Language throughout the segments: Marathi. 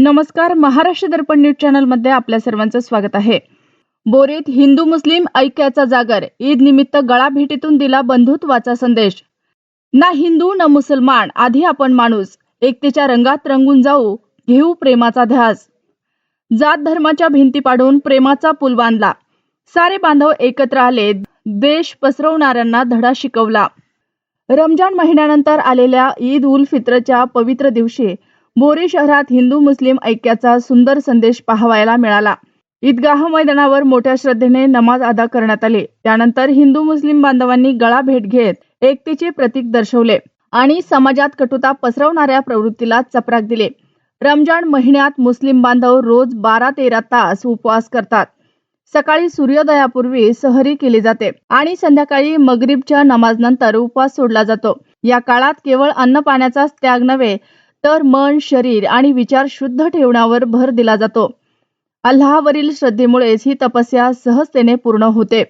नमस्कार महाराष्ट्र दर्पण न्यूज चॅनलमध्ये आपल्या सर्वांचं स्वागत आहे. बोरीत हिंदू मुस्लिम ऐक्याचा जागर ईद निमित्त गळा भेटीतून दिला बंधुत्वाचा संदेश. ना हिंदू ना मुसलमान आधी आपण माणूस एकतेच्या रंगात रंगून जाऊ घेऊ प्रेमाचा ध्यास. जात धर्माच्या भिंती पाडून प्रेमाचा पूल बांधला. सारे बांधव एकत्र आले देश पसरवणाऱ्यांना धडा शिकवला. रमजान महिन्यानंतर आलेल्या ईद उल फित्रच्या पवित्र दिवशी बोरी शहरात हिंदू मुस्लिम ऐक्याचा सुंदर संदेश पाहावायला मिळाला. ईदगाह मैदानावर मोठ्या श्रद्धेने नमाज अदा करण्यात आली. त्यानंतर हिंदू मुस्लिम बांधवांनी गळा भेट घेत एकतेचे प्रतीक दर्शवले आणि समाजात कटुता पसरवणाऱ्या प्रवृत्तीला चपराक दिले. रमजान महिन्यात मुस्लिम बांधव रोज बारा तेरा तास उपवास करतात. सकाळी सूर्योदयापूर्वी सहरी केली जाते आणि संध्याकाळी मगरीबच्या नमाजनंतर उपवास सोडला जातो. या काळात केवळ अन्न पाण्याचाच त्याग नव्हे तर मन शरीर आणि विचार शुद्ध ठेवण्यावर भर दिला जातो. अल्लावरील श्रद्धेमुळेच ही तपस्या सहजतेने पूर्ण होते.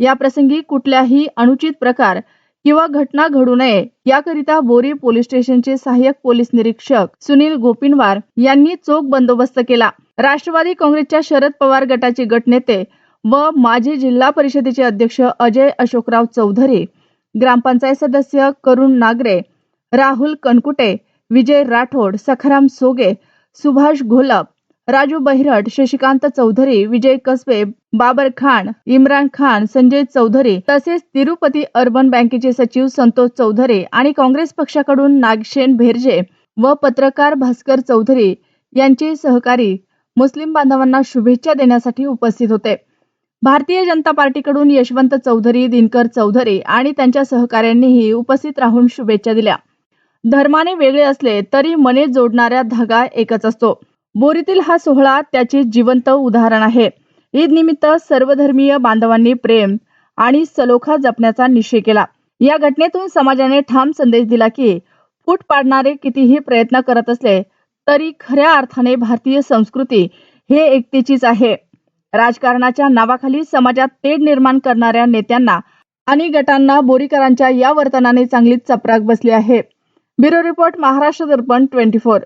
या प्रसंगी कुठल्याही अनुचित प्रकार किंवा घटना घडू नये याकरिता बोरी पोलीस स्टेशनचे सहाय्यक पोलीस निरीक्षक सुनील गोपिनवार यांनी चोख बंदोबस्त केला. राष्ट्रवादी काँग्रेसच्या शरद पवार गटाचे गटनेते व माजी जिल्हा परिषदेचे अध्यक्ष अजय अशोकराव चौधरी ग्रामपंचायत सदस्य करुण नागरे राहुल कनकुटे विजय राठोड सखाराम सोगे सुभाष घोलप राजू बहिरट शशिकांत चौधरी विजय कसबे बाबर खान इम्रान खान संजय चौधरी तसेच तिरुपती अर्बन बँकेचे सचिव संतोष चौधरी आणि काँग्रेस पक्षाकडून नागशेन भेरजे व पत्रकार भास्कर चौधरी यांचे सहकारी मुस्लिम बांधवांना शुभेच्छा देण्यासाठी उपस्थित होते. भारतीय जनता पार्टीकडून यशवंत चौधरी दिनकर चौधरी आणि त्यांच्या सहकाऱ्यांनीही उपस्थित राहून शुभेच्छा दिल्या. धर्माने वेगळे असले तरी मने जोडणाऱ्या धागा एकच असतो. बोरीतील हा सोहळा त्याचे जिवंत उदाहरण आहे. ईद निमित्त सर्वधर्मीय बांधवांनी प्रेम आणि सलोखा जपण्याचा निश्चय केला. या घटनेतून समाजाने ठाम संदेश दिला की फूट पाडणारे कितीही प्रयत्न करत असले तरी खऱ्या अर्थाने भारतीय संस्कृती हे एकतेचीच आहे. राजकारणाच्या नावाखाली समाजात तेढ निर्माण करणाऱ्या नेत्यांना आणि गटांना बोरीकरांच्या या वर्तनाने चांगलीच चपराक बसली आहे. Bureau report Maharashtra Darpan twenty four.